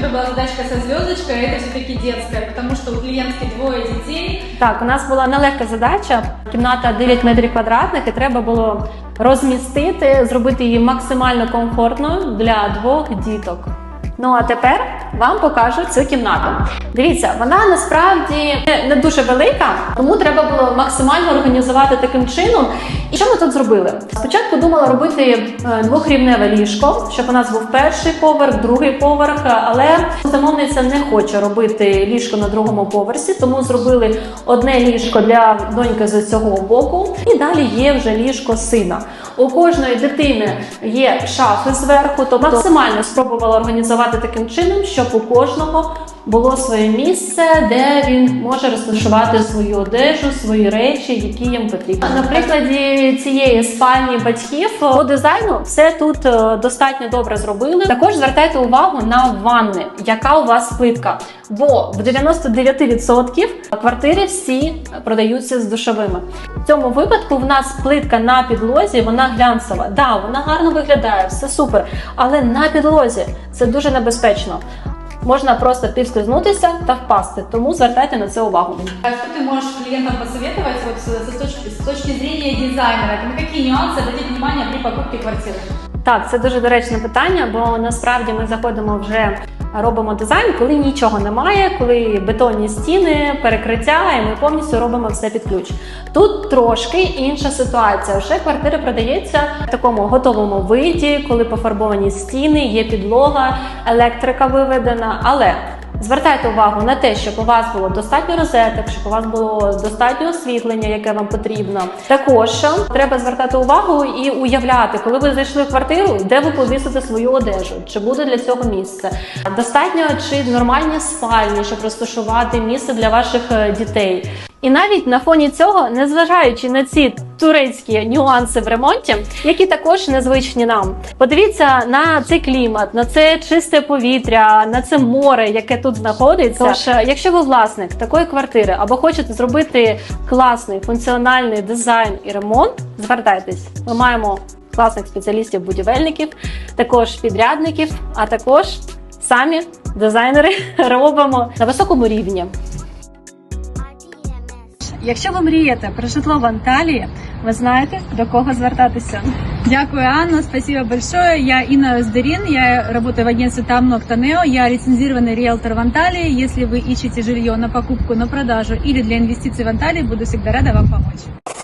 тебя была задачка со звездочкой, это все-таки детская, потому что у клиентки двое детей. Так, у нас була нелегка задача. Кімната 9 метрів квадратних, і треба було розмістити, зробити її максимально комфортною для двох діток. Ну а тепер вам покажу цю кімнату. Дивіться, вона насправді не дуже велика, тому треба було максимально організувати таким чином. І що ми тут зробили? Спочатку думала робити е, двохрівневе ліжко, щоб у нас був перший поверх, другий поверх, але замовниця не хоче робити ліжко на другому поверсі, тому зробили одне ліжко для доньки з цього боку, і далі є вже ліжко сина. У кожної дитини є шафи зверху, тобто максимально спробувала організувати таким чином, щоб у кожного було своє місце, де він може розташувати свою одежу, свої речі, які їм потрібні. На прикладі цієї спальні батьків по дизайну все тут е, достатньо добре зробили. Також звертайте увагу на ванни, яка у вас плитка. Бо в 99% квартири всі продаються з душовими. В цьому випадку в нас плитка на підлозі, вона глянцева. Да, вона гарно виглядає, все супер. Але на підлозі це дуже небезпечно Можна просто підскользнутися та впасти, тому звертайте на це увагу. А что ты можешь клиентам посоветовать вот с, с точки, с точки зрения дизайнера? На какие нюансы обратить внимание при покупке квартиры? Так, це дуже доречне питання, бо насправді ми заходимо вже робимо дизайн, коли нічого немає, коли бетонні стіни, перекриття, і ми повністю робимо все під ключ. Тут трошки інша ситуація. Вже квартира продається в такому готовому виді, коли пофарбовані стіни, є підлога, електрика виведена, але. Звертайте увагу на те, щоб у вас було достатньо розеток, щоб у вас було достатньо освітлення, яке вам потрібно. Також треба звертати увагу і уявляти, коли ви зайшли в квартиру, де ви повісите свою одежу, чи буде для цього місце. Достатньо чи нормальні спальні, щоб розташувати місце для ваших е, дітей. І навіть на фоні цього, незважаючи на ці турецькі нюанси в ремонті, які також незвичні нам, подивіться на цей клімат, на це чисте повітря, на це море, яке тут знаходиться. Тож, е, якщо ви власник такої квартири або хочете зробити класний функціональний дизайн і ремонт, звертайтесь. Ми маємо класних спеціалістів-будівельників, також підрядників, а також самі дизайнери робимо на високому рівні. Якщо ви мрієте про житло в Анталії, ви знаєте до кого звертатися. Дякую, Анна. Спасибо большое. Я Инна Оздерин. Я работаю в агентстве Тамнок Танео. Я лицензированный риэлтор в Анталии. Если вы ищете жилье на покупку, на продажу или для инвестиций в Анталии, буду всегда рада вам помочь.